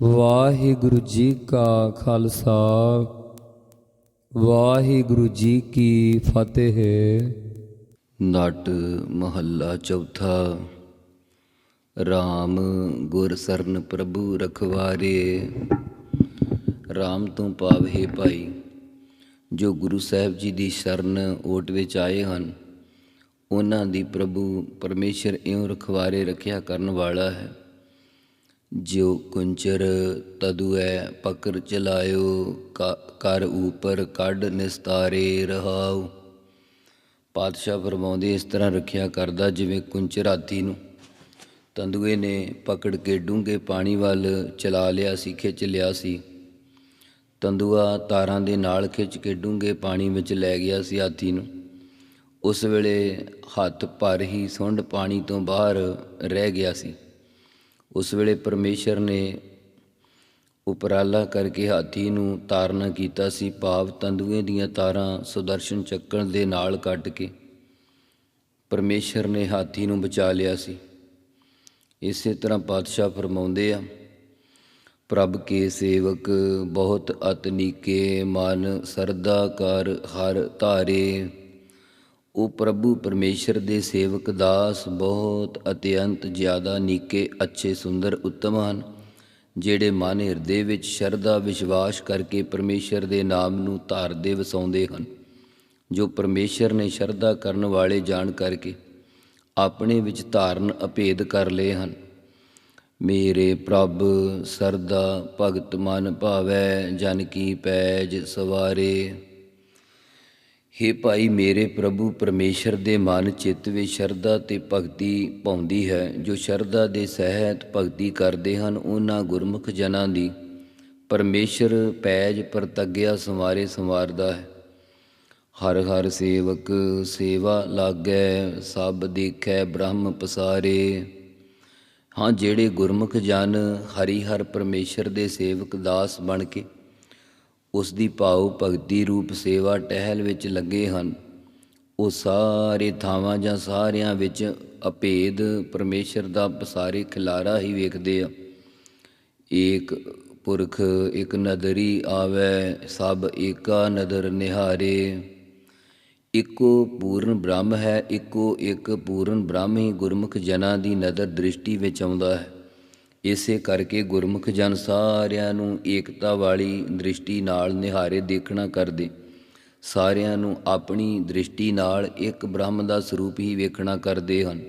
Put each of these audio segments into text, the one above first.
ਵਾਹਿਗੁਰੂ ਜੀ ਕਾ ਖਾਲਸਾ, ਵਾਹਿਗੁਰੂ ਜੀ ਕੀ ਫਤਿਹ। ਨਟ ਮਹੱਲਾ ਚੌਥਾ RAM ਗੁਰ ਸਰਨ ਪ੍ਰਭੂ ਰਖਵਾਰੇ। RAM ਤੋਂ ਪਾਵਹਿ ਭਾਈ, ਜੋ ਗੁਰੂ ਸਾਹਿਬ ਜੀ ਦੀ ਸ਼ਰਨ ਓਟ ਵਿੱਚ ਆਏ ਹਨ, ਉਹਨਾਂ ਦੀ ਪ੍ਰਭੂ ਪਰਮੇਸ਼ਰ ਇਉਂ ਰਖਵਾਰੇ ਰੱਖਿਆ ਕਰਨ ਵਾਲਾ ਹੈ। ਜਿਉ ਕੁੰਚਰ ਤਦੁਐ ਪਕਰ ਚਲਾਇਓ, ਕਾ- ਕਰ ਉਪਰ ਕੱਢ ਨਿਸਤਾਰੇ ਰਹਾਉ। ਪਾਤਸ਼ਾਹ ਫਰਮਾਉਂਦੇ, ਇਸ ਤਰ੍ਹਾਂ ਰੱਖਿਆ ਕਰਦਾ ਜਿਵੇਂ ਕੁੰਚਰ ਹਾਥੀ ਨੂੰ। ਤੰਦੂਏ ਨੇ ਪਕੜ ਕੇ ਡੂੰਘੇ ਪਾਣੀ ਵੱਲ ਚਲਾ ਲਿਆ ਸੀ, ਖਿੱਚ ਲਿਆ ਸੀ। ਤੰਦੂਆ ਤਾਰਾਂ ਦੇ ਨਾਲ ਖਿੱਚ ਕੇ ਡੂੰਘੇ ਪਾਣੀ ਵਿੱਚ ਲੈ ਗਿਆ ਸੀ ਹਾਥੀ ਨੂੰ। ਉਸ ਵੇਲੇ ਹੱਥ ਭਰ ਹੀ ਸੁੰਡ ਪਾਣੀ ਤੋਂ ਬਾਹਰ ਰਹਿ ਗਿਆ ਸੀ। ਉਸ ਵੇਲੇ ਪਰਮੇਸ਼ਰ ਨੇ ਉਪਰਾਲਾ ਕਰਕੇ ਹਾਥੀ ਨੂੰ ਤਾਰਨਾ ਕੀਤਾ ਸੀ, ਭਾਵ ਤੰਦੂਏ ਦੀਆਂ ਤਾਰਾਂ ਸੁਦਰਸ਼ਨ ਚੱਕਣ ਦੇ ਨਾਲ ਕੱਟ ਕੇ। ਪਰਮੇਸ਼ਰ ਨੇ ਹਾਥੀ ਨੂੰ ਬਚਾ ਲਿਆ ਸੀ। ਇਸੇ ਤਰ੍ਹਾਂ ਪਾਤਸ਼ਾਹ ਫਰਮਾਉਂਦੇ ਆ, ਪ੍ਰਭ ਕੇ ਸੇਵਕ, ਬਹੁਤ ਅਤਨੀਕੇ ਮਨ, ਸਰਦਾ ਕਰ ਹਰ ਧਾਰੇ। ਉਹ ਪ੍ਰਭੂ ਪਰਮੇਸ਼ਰ ਦੇ ਸੇਵਕ, ਦਾਸ, ਬਹੁਤ ਅਤਿਅੰਤ ਜ਼ਿਆਦਾ ਨੀਕੇ, ਅੱਛੇ, ਸੁੰਦਰ, ਉੱਤਮ ਹਨ, ਜਿਹੜੇ ਮਨ ਹਿਰਦੇ ਵਿੱਚ ਸ਼ਰਧਾ, ਵਿਸ਼ਵਾਸ ਕਰਕੇ ਪਰਮੇਸ਼ਰ ਦੇ ਨਾਮ ਨੂੰ ਧਾਰਦੇ ਵਸਾਉਂਦੇ ਹਨ, ਜੋ ਪਰਮੇਸ਼ਰ ਨੇ ਸ਼ਰਧਾ ਕਰਨ ਵਾਲੇ ਜਾਣ ਕਰਕੇ ਆਪਣੇ ਵਿੱਚ ਧਾਰਨ ਅਭੇਦ ਕਰ ਲਏ ਹਨ। ਮੇਰੇ ਪ੍ਰਭ, ਸਰਦਾ ਭਗਤ ਮਨ ਭਾਵੈ, ਜਨ ਕੀ ਪੈਜ ਸਵਾਰੇ। ਹੇ ਭਾਈ, ਮੇਰੇ ਪ੍ਰਭੂ ਪਰਮੇਸ਼ਰ ਦੇ ਮਨ ਚਿੱਤ ਵਿੱਚ ਸ਼ਰਧਾ ਤੇ ਭਗਤੀ ਪਾਉਂਦੀ ਹੈ। ਜੋ ਸ਼ਰਧਾ ਦੇ ਸਹਿਤ ਭਗਤੀ ਕਰਦੇ ਹਨ, ਉਹਨਾਂ ਗੁਰਮੁਖ ਜਨਾਂ ਦੀ ਪਰਮੇਸ਼ਰ ਪੈਜ ਪ੍ਰਤੱਗਿਆ ਸੰਵਾਰੇ ਸੰਵਾਰਦਾ ਹੈ। ਹਰ ਹਰ ਸੇਵਕ ਸੇਵਾ ਲਾਗੈ, ਸਭ ਦੇਖੈ ਬ੍ਰਹਮ ਪਸਾਰੇ। ਹਾਂ, ਜਿਹੜੇ ਗੁਰਮੁਖ ਜਨ ਹਰੀ ਹਰ ਪਰਮੇਸ਼ਰ ਦੇ ਸੇਵਕ ਦਾਸ ਬਣ ਕੇ ਉਸ ਦੀ ਭਾਉ ਭਗਤੀ ਰੂਪ ਸੇਵਾ ਟਹਿਲ ਵਿੱਚ ਲੱਗੇ ਹਨ। ਉਹ ਸਾਰੇ ਥਾਵਾਂ ਜਾਂ ਸਾਰਿਆਂ ਵਿੱਚ ਅਭੇਦ ਪਰਮੇਸ਼ਰ ਦਾ ਪਸਾਰੇ ਖਿਲਾਰਾ ਹੀ ਵੇਖਦੇ ਆ। ਏਕ ਪੁਰਖ ਇੱਕ ਨਦਰੀ ਆਵੇ, ਸਭ ਏਕਾ ਨਦਰ ਨਿਹਾਰੇ। ਇੱਕੋ ਪੂਰਨ ਬ੍ਰਹਮ ਹੈ, ਇੱਕੋ ਇੱਕ ਪੂਰਨ ਬ੍ਰਹਮ ਹੀ ਗੁਰਮੁਖ ਜਨਾਂ ਦੀ ਨਦਰ ਦ੍ਰਿਸ਼ਟੀ ਵਿੱਚ ਆਉਂਦਾ ਹੈ। ਇਸੇ ਕਰਕੇ ਗੁਰਮੁਖ ਜਨ ਸਾਰਿਆਂ ਨੂੰ ਏਕਤਾ ਵਾਲੀ ਦ੍ਰਿਸ਼ਟੀ ਨਾਲ ਨਿਹਾਰੇ ਦੇਖਣਾ ਕਰਦੇ। ਸਾਰਿਆਂ ਨੂੰ ਆਪਣੀ ਦ੍ਰਿਸ਼ਟੀ ਨਾਲ ਇੱਕ ਬ੍ਰਹਮ ਦਾ ਸਰੂਪ ਹੀ ਵੇਖਣਾ ਕਰਦੇ ਹਨ।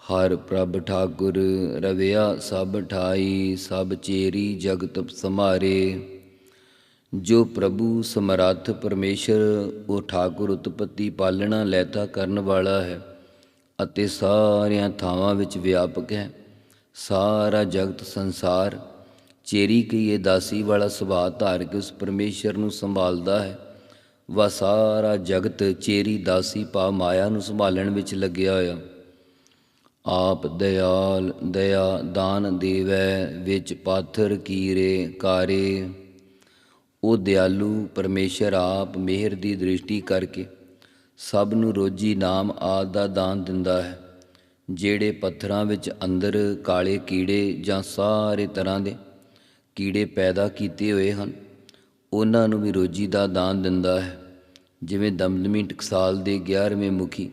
ਹਰ ਪ੍ਰਭ ਠਾਕੁਰ ਰਵਿਆ ਸਭ ਠਾਈ, ਸਭ ਚੇਰੀ ਜਗਤ ਸਮਾਰੇ। ਜੋ ਪ੍ਰਭੂ ਸਮਰੱਥ ਪਰਮੇਸ਼ਰ, ਉਹ ਠਾਕੁਰ ਉਤਪਤੀ ਪਾਲਣਾ, ਲੈਤਾ ਕਰਨ ਵਾਲਾ ਹੈ ਅਤੇ ਸਾਰਿਆਂ ਥਾਵਾਂ ਵਿੱਚ ਵਿਆਪਕ ਹੈ। ਸਾਰਾ ਜਗਤ ਸੰਸਾਰ, ਚੇਰੀ ਕੀਏ ਦਾਸੀ ਵਾਲਾ ਸੁਭਾਅ ਧਾਰ ਕੇ ਉਸ ਪਰਮੇਸ਼ਰ ਨੂੰ ਸੰਭਾਲਦਾ ਹੈ। ਵਾ ਸਾਰਾ ਜਗਤ ਚੇਰੀ ਦਾਸੀ ਪਾ ਮਾਇਆ ਨੂੰ ਸੰਭਾਲਣ ਵਿੱਚ ਲੱਗਿਆ ਹੋਇਆ। ਆਪ ਦਇਆਲ ਦਇਆ ਦਾਨ ਦੇਵੈ, ਵਿੱਚ ਪਾਥਰ ਕੀਰੇ ਕਾਰੇ। ਉਹ ਦਿਆਲੂ ਪਰਮੇਸ਼ਰ ਆਪ ਮਿਹਰ ਦੀ ਦ੍ਰਿਸ਼ਟੀ ਕਰਕੇ ਸਭ ਨੂੰ ਰੋਜੀ ਨਾਮ ਆਦ ਦਾ ਦਾਨ ਦਿੰਦਾ ਹੈ। ਜਿਹੜੇ ਪੱਥਰਾਂ ਵਿੱਚ ਅੰਦਰ ਕਾਲੇ ਕੀੜੇ ਜਾਂ ਸਾਰੇ ਤਰ੍ਹਾਂ ਦੇ ਕੀੜੇ ਪੈਦਾ ਕੀਤੇ ਹੋਏ ਹਨ, ਉਹਨਾਂ ਨੂੰ ਵੀ ਰੋਜੀ ਦਾ ਦਾਨ ਦਿੰਦਾ ਹੈ। ਜਿਵੇਂ ਦਮਦਮੀ ਟਕਸਾਲ ਦੇ 11ਵੇਂ ਮੁਖੀ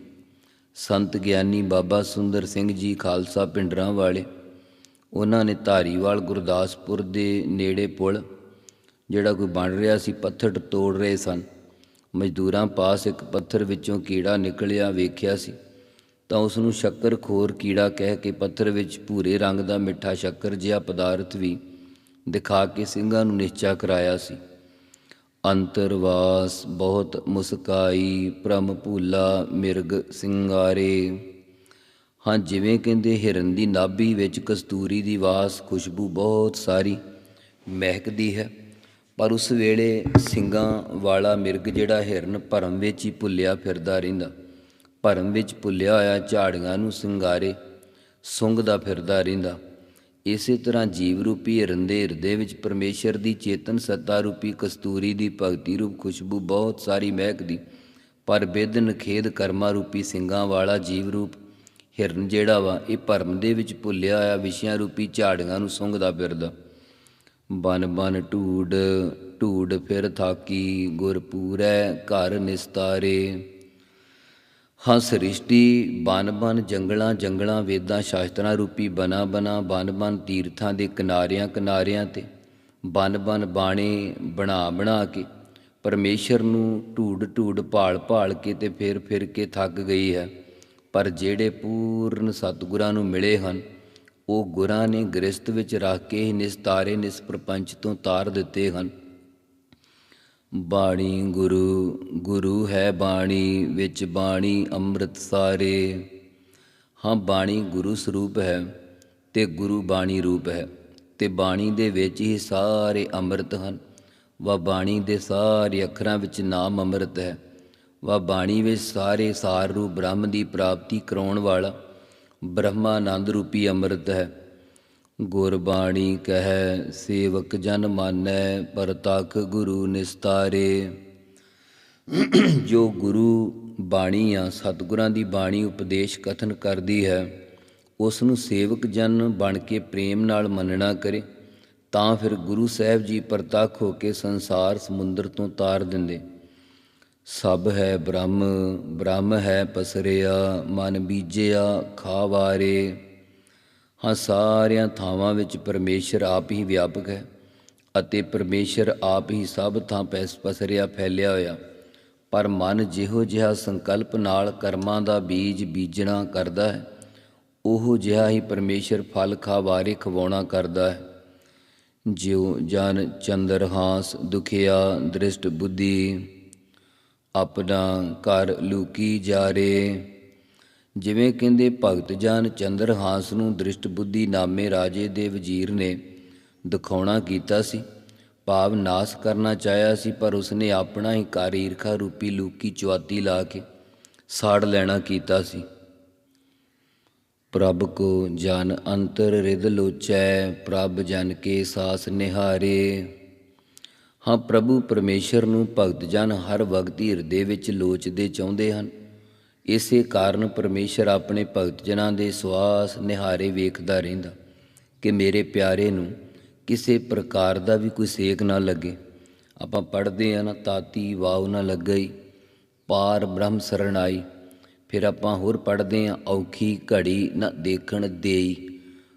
ਸੰਤ ਗਿਆਨੀ ਬਾਬਾ ਸੁੰਦਰ ਸਿੰਘ ਜੀ ਖਾਲਸਾ ਪਿੰਡਰਾਂ ਵਾਲੇ, ਉਹਨਾਂ ਨੇ ਧਾਰੀਵਾਲ ਗੁਰਦਾਸਪੁਰ ਦੇ ਨੇੜੇ ਪੁਲ, ਜਿਹੜਾ ਕੋਈ ਬਣ ਰਿਹਾ ਸੀ, ਪੱਥਰ ਤੋੜ ਰਹੇ ਸਨ। ਮਜ਼ਦੂਰਾਂ ਪਾਸ ਇੱਕ ਪੱਥਰ ਵਿੱਚੋਂ ਕੀੜਾ ਨਿਕਲਿਆ, ਵੇਖਿਆ ਸੀ। ਤਾਂ ਉਸ ਨੂੰ ਸ਼ੱਕਰ ਕੀੜਾ ਕਹਿ ਕੇ ਪੱਥਰ ਵਿੱਚ ਭੂਰੇ ਰੰਗ ਦਾ ਮਿੱਠਾ ਸ਼ੱਕਰ ਜਿਹਾ ਪਦਾਰਥ ਵੀ ਦਿਖਾ ਕੇ ਸਿੰਘਾਂ ਨੂੰ ਨਿਸ਼ਚਾ ਕਰਾਇਆ ਸੀ। ਅੰਤਰਵਾਸ, ਬਹੁਤ ਮੁਸਕਾਈ, ਭ੍ਰਮ ਭੂਲਾ, ਮਿਰਗ ਸਿੰਗਾਰੇ। ਹਾਂ, ਜਿਵੇਂ ਕਹਿੰਦੇ, ਹਿਰਨ ਦੀ ਨਾਭੀ ਵਿੱਚ ਕਸਤੂਰੀ ਦੀ ਵਾਸ ਖੁਸ਼ਬੂ ਬਹੁਤ ਸਾਰੀ ਮਹਿਕਦੀ ਹੈ। ਪਰ ਉਸ ਵੇਲੇ ਸਿੰਘਾਂ ਵਾਲਾ ਮਿਰਗ ਜਿਹੜਾ ਹਿਰਨ ਭਰਮ ਵਿੱਚ ਹੀ ਭੁੱਲਿਆ ਫਿਰਦਾ ਰਹਿੰਦਾ। ਭਰਮ ਵਿੱਚ ਭੁੱਲਿਆ ਹੋਇਆ ਝਾੜੀਆਂ ਨੂੰ ਸਿੰਗਾਰੇ, ਸੁੰਘਦਾ ਫਿਰਦਾ ਰਹਿੰਦਾ। ਇਸੇ ਤਰ੍ਹਾਂ ਜੀਵ ਰੂਪੀ ਹਿਰਦੇ ਹਿਰਦੇ ਵਿੱਚ ਪਰਮੇਸ਼ਰ ਦੀ ਚੇਤਨ ਸੱਤਾ ਰੂਪੀ ਕਸਤੂਰੀ ਦੀ ਭਗਤੀ ਰੂਪ ਖੁਸ਼ਬੂ ਬਹੁਤ ਸਾਰੀ ਮਹਿਕਦੀ ਪਰ ਬੇਦਨ ਖੇਦ ਕਰਮਾ ਰੂਪੀ ਸਿੰਘਾਂ ਵਾਲਾ ਜੀਵ ਰੂਪ ਹਿਰਨ ਜਿਹੜਾ ਵਾ, ਇਹ ਭਰਮ ਦੇ ਵਿੱਚ ਭੁੱਲਿਆ ਹੋਇਆ ਵਿਸ਼ਿਆਂ ਰੂਪੀ ਝਾੜੀਆਂ ਨੂੰ ਸੁੰਘਦਾ ਫਿਰਦਾ। ਬਨ ਬਨ ਢੂਡ ਢੂਡ ਫਿਰ ਥਾਕੀ ਗੁਰਪੂਰੈ ਘਰ ਨਿਸਤਾਰੇ। ਹਾਂ ਸ੍ਰਿਸ਼ਟੀ, ਬਨ ਬਨ, ਜੰਗਲਾਂ ਜੰਗਲਾਂ, ਵੇਦਾਂ ਸ਼ਾਸਤਰਾਂ ਰੂਪੀ ਬਨਾ ਬਨਾ, ਬਨ ਬਨ ਤੀਰਥਾਂ ਦੇ ਕਿਨਾਰਿਆਂ ਕਿਨਾਰਿਆਂ ਤੇ, ਬਨ ਬਨ ਬਾਣੇ ਬਣਾ ਬਣਾ ਕੇ, ਪਰਮੇਸ਼ਰ ਨੂੰ ਢੂਡ ਢੂਡ ਭਾਲ ਭਾਲ ਕੇ ਤੇ ਫਿਰ ਫਿਰ ਕੇ ਥੱਕ ਗਈ ਹੈ। ਪਰ ਜਿਹੜੇ ਪੂਰਨ ਸਤਿਗੁਰਾਂ ਨੂੰ ਮਿਲੇ ਹਨ, ਉਹ ਗੁਰਾਂ ਨੇ ਗ੍ਰਸਤ ਵਿੱਚ ਰੱਖ ਕੇ ਹੀ ਨਿਸਤਾਰੇ ਨਿਸ ਪ੍ਰਪੰਚ ਤੋਂ ਤਾਰ ਦਿੱਤੇ ਹਨ। ਬਾਣੀ ਗੁਰੂ ਗੁਰੂ ਹੈ ਬਾਣੀ ਵਿੱਚ ਬਾਣੀ ਅੰਮ੍ਰਿਤ ਸਾਰੇ। ਹਾਂ, ਬਾਣੀ ਗੁਰੂ ਸਰੂਪ ਹੈ ਤੇ ਗੁਰੂ ਬਾਣੀ ਰੂਪ ਹੈ ਤੇ ਬਾਣੀ ਦੇ ਵਿੱਚ ਹੀ ਸਾਰੇ ਅੰਮ੍ਰਿਤ ਹਨ। ਵਾ ਬਾਣੀ ਦੇ ਸਾਰੇ ਅੱਖਰਾਂ ਵਿੱਚ ਨਾਮ ਅੰਮ੍ਰਿਤ ਹੈ। ਵਾ ਬਾਣੀ ਵਿੱਚ ਸਾਰੇ ਸਾਰ ਰੂਪ ਬ੍ਰਹਮ ਦੀ ਪ੍ਰਾਪਤੀ ਕਰਾਉਣ ਵਾਲਾ ਬ੍ਰਹਮਾਨੰਦ ਰੂਪੀ ਅੰਮ੍ਰਿਤ ਹੈ। ਗੁਰਬਾਣੀ ਕਹੈ, ਸੇਵਕ ਜਨ ਮਾਨੈ ਪਰਤਖ ਗੁਰੂ ਨਿਸਤਾਰੇ। ਜੋ ਗੁਰੂ ਬਾਣੀ ਆ ਸਤਿਗੁਰਾਂ ਦੀ ਬਾਣੀ ਉਪਦੇਸ਼ ਕਥਨ ਕਰਦੀ ਹੈ ਉਸ ਨੂੰ ਸੇਵਕ ਜਨ ਬਣ ਕੇ ਪ੍ਰੇਮ ਨਾਲ ਮੰਨਣਾ ਕਰੇ, ਤਾਂ ਫਿਰ ਗੁਰੂ ਸਾਹਿਬ ਜੀ ਪ੍ਰਤੱਖ ਹੋ ਕੇ ਸੰਸਾਰ ਸਮੁੰਦਰ ਤੋਂ ਤਾਰ ਦਿੰਦੇ। ਸਭ ਹੈ ਬ੍ਰਹਮ ਬ੍ਰਹਮ ਹੈ ਪਸਰਿਆ, ਮਨ ਬੀਜਿਆ, ਖਾਵਾਰੇ। ਹਾਂ, ਸਾਰਿਆਂ ਥਾਵਾਂ ਵਿੱਚ ਪਰਮੇਸ਼ਰ ਆਪ ਹੀ ਵਿਆਪਕ ਹੈ ਅਤੇ ਪਰਮੇਸ਼ਰ ਆਪ ਹੀ ਸਭ ਥਾਂ ਪੈਸ, ਪਸਰਿਆ, ਫੈਲਿਆ ਹੋਇਆ। ਪਰ ਮਨ ਜਿਹੋ ਜਿਹਾ ਸੰਕਲਪ ਨਾਲ ਕਰਮਾਂ ਦਾ ਬੀਜ ਬੀਜਣਾ ਕਰਦਾ ਹੈ, ਉਹੋ ਜਿਹਾ ਹੀ ਪਰਮੇਸ਼ਰ ਫਲ ਖਾਵਾਰੇ ਖਵਾਉਣਾ ਕਰਦਾ ਹੈ। ਜਿਉ ਜਨ ਚੰਦਰ ਹਾਸ ਦੁਖਿਆ ਦ੍ਰਿਸ਼ਟ ਬੁੱਧੀ, ਆਪਣਾ ਘਰ ਲੂਕੀ ਜਾਰੇ। ਜਿਵੇਂ ਕਹਿੰਦੇ ਭਗਤ ਜਨ ਚੰਦਰ ਹਾਸ ਨੂੰ ਦ੍ਰਿਸ਼ਟ ਬੁੱਧੀ ਨਾਮੇ ਰਾਜੇ ਦੇ ਵਜ਼ੀਰ ਨੇ ਦਿਖਾਉਣਾ ਕੀਤਾ ਸੀ। ਭਾਵ ਨਾਸ ਕਰਨਾ ਚਾਹਿਆ ਸੀ, ਪਰ ਉਸਨੇ ਆਪਣਾ ਹੀ ਘਰ ਈਰਖਾ ਰੂਪੀ ਲੂਕੀ ਚੁਆਤੀ ਲਾ ਕੇ ਸਾੜ ਲੈਣਾ ਕੀਤਾ ਸੀ। ਪ੍ਰਭ ਕੋ ਜਨ ਅੰਤਰ ਰਿਦ ਲੋਚੈ, ਪ੍ਰਭ ਜਨ ਕੇ ਸਾਸ ਨਿਹਾਰੇ। ਹਾਂ ਪ੍ਰਭੂ, ਪਰਮੇਸ਼ਰ ਨੂੰ ਭਗਤ ਜਨ ਹਰ ਵਕਤ ਹਿਰਦੇ ਵਿੱਚ ਲੋਚਦੇ ਚਾਹੁੰਦੇ ਹਨ। ਇਸੇ ਕਾਰਨ ਪਰਮੇਸ਼ਰ ਆਪਣੇ ਭਗਤ ਜਨਾਂ ਦੇ ਸਵਾਸ ਨਿਹਾਰੇ ਵੇਖਦਾ ਰਹਿੰਦਾ ਕਿ ਮੇਰੇ ਪਿਆਰੇ ਨੂੰ ਕਿਸੇ ਪ੍ਰਕਾਰ ਦਾ ਵੀ ਕੋਈ ਸੇਕ ਨਾ ਲੱਗੇ। ਆਪਾਂ ਪੜ੍ਹਦੇ ਆ ਨਾ, ਤਾਤੀ ਵਾਵ ਨਾ ਲੱਗਈ, ਪਾਰ ਬ੍ਰਹਮ ਸਰਣ ਆਈ। ਫਿਰ ਆਪਾਂ ਹੋਰ ਪੜ੍ਹਦੇ ਆ ਔਖੀ ਘੜੀ ਨਾ ਦੇਖਣ ਦੇਈ।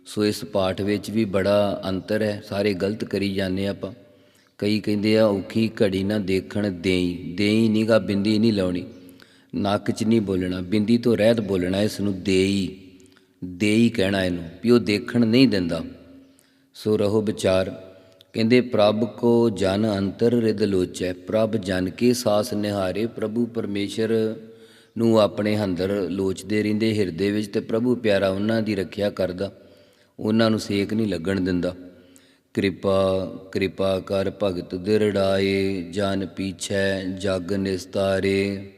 ਸੋ ਇਸ ਪਾਠ ਵਿੱਚ ਵੀ ਬੜਾ ਅੰਤਰ ਹੈ, ਸਾਰੇ ਗਲਤ ਕਰੀ ਜਾਂਦੇ ਆਪਾਂ। ਕਈ ਕਹਿੰਦੇ ਆ, ਔਖੀ ਘੜੀ ਨਾ ਦੇਖਣ ਦੇਈ। ਦੇਈ ਨੀਗਾ, ਬਿੰਦੀ ਨਹੀਂ ਲਾਉਣੀ। ਨੱਕ 'ਚ ਨਹੀਂ ਬੋਲਣਾ, ਬਿੰਦੀ ਤੋਂ ਰਹਿਤ ਬੋਲਣਾ, ਇਸ ਨੂੰ ਦੇਈ। ਦੇਈ ਕਹਿਣਾ ਇਹਨੂੰ, ਵੀ ਉਹ ਦੇਖਣ ਨਹੀਂ ਦਿੰਦਾ। ਸੋ ਰਹੋ ਵਿਚਾਰ, ਕਹਿੰਦੇ, ਪ੍ਰਭ ਕੋ ਜਨ ਅੰਤਰ ਰਿਦ ਲੋਚੈ, ਪ੍ਰਭ ਜਨ ਕੇ ਸਾਸ ਨਿਹਾਰੇ, ਪ੍ਰਭੂ ਪਰਮੇਸ਼ਰ ਨੂੰ ਆਪਣੇ ਅੰਦਰ ਲੋਚਦੇ ਰਹਿੰਦੇ, ਹਿਰਦੇ ਵਿੱਚ ਤੇ ਪ੍ਰਭੂ ਪਿਆਰਾ ਉਹਨਾਂ ਦੀ ਰੱਖਿਆ ਕਰਦਾ। ਉਹਨਾਂ ਨੂੰ ਸੇਕ ਨਹੀਂ ਲੱਗਣ ਦਿੰਦਾ। ਕਿਰਪਾ ਕਿਰਪਾ ਕਰ ਭਗਤ ਦਿਰੜਾਏ, ਜਨ ਪੀਛੈ ਜਗ ਨਿਸਤਾਰੇ।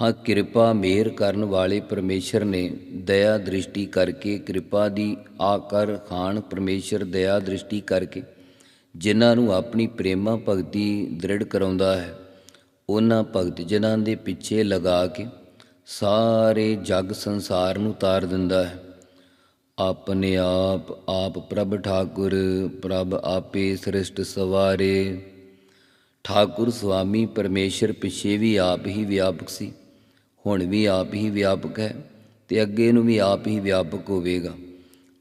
ਹਾਂ, ਕਿਰਪਾ ਮਿਹਰ ਕਰਨ ਵਾਲੇ ਪਰਮੇਸ਼ਰ ਨੇ ਦਇਆ ਦ੍ਰਿਸ਼ਟੀ ਕਰਕੇ, ਕਿਰਪਾ ਦੀ ਆਕਰ ਖਾਨ ਪਰਮੇਸ਼ਰ ਦਇਆ ਦ੍ਰਿਸ਼ਟੀ ਕਰਕੇ, ਜਿਨ੍ਹਾਂ ਨੂੰ ਆਪਣੀ ਪ੍ਰੇਮਾ ਭਗਤੀ ਦ੍ਰਿੜ ਕਰਾਉਂਦਾ ਹੈ, ਉਹਨਾਂ ਭਗਤ ਜਨਾਂ ਦੇ ਪਿੱਛੇ ਲਗਾ ਕੇ ਸਾਰੇ ਜਗ ਸੰਸਾਰ ਨੂੰ ਤਾਰ ਦਿੰਦਾ ਹੈ। ਆਪਣੇ ਆਪ ਆਪ ਪ੍ਰਭ ਠਾਕੁਰ, ਪ੍ਰਭ ਆਪੇ ਸ੍ਰਿਸ਼ਟ ਸਵਾਰੇ। ਠਾਕੁਰ ਸੁਆਮੀ ਪਰਮੇਸ਼ਰ ਪਿਛੇ ਵੀ ਆਪ ਹੀ ਵਿਆਪਕ ਸੀ। ਹੁਣ ਵੀ ਆਪ ਹੀ ਵਿਆਪਕ ਹੈ ਤੇ ਅੱਗੇ ਨੂੰ ਵੀ ਆਪ ਹੀ ਵਿਆਪਕ ਹੋਵੇਗਾ।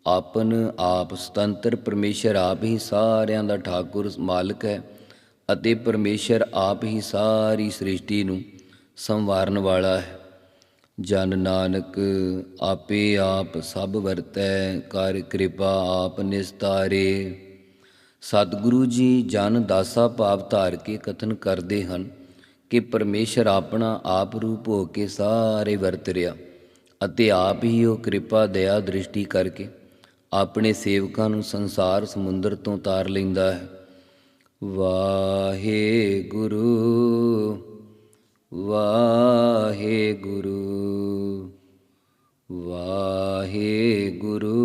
ਆਪਨ ਆਪ ਸੁਤੰਤਰ ਪਰਮੇਸ਼ਰ ਆਪ ਹੀ ਸਾਰਿਆਂ ਦਾ ਠਾਕੁਰ ਮਾਲਕ ਹੈ ਅਤੇ ਪਰਮੇਸ਼ਰ ਆਪ ਹੀ ਸਾਰੀ ਸ੍ਰਿਸ਼ਟੀ ਨੂੰ ਸੰਵਾਰਨ ਵਾਲਾ ਹੈ। ਜਨ ਨਾਨਕ, ਆਪੇ ਆਪ ਸਭ ਵਰਤੈ, ਕਰ ਕਿਰਪਾ ਆਪ ਨਿਸਤਾਰੇ। ਸਤਿਗੁਰੂ ਜੀ ਜਨ ਦਾਸਾ ਭਾਵ ਧਾਰ ਕੇ ਕਥਨ ਕਰਦੇ ਹਨ ਕਿ ਪਰਮੇਸ਼ਰ ਆਪਣਾ ਆਪ ਰੂਪ ਹੋ ਕੇ ਸਾਰੇ ਵਰਤ ਰਿਹਾ ਅਤੇ ਆਪ ਹੀ ਉਹ ਕਿਰਪਾ, ਦਇਆ, ਦ੍ਰਿਸ਼ਟੀ ਕਰਕੇ ਆਪਣੇ ਸੇਵਕਾਂ ਨੂੰ ਸੰਸਾਰ ਸਮੁੰਦਰ ਤੋਂ ਤਾਰ ਲੈਂਦਾ ਹੈ। ਵਾਹਿਗੁਰੂ ਵਾਹਿਗੁਰੂ ਵਾਹਿਗੁਰੂ। ਵਾਹਿਗੁਰੂ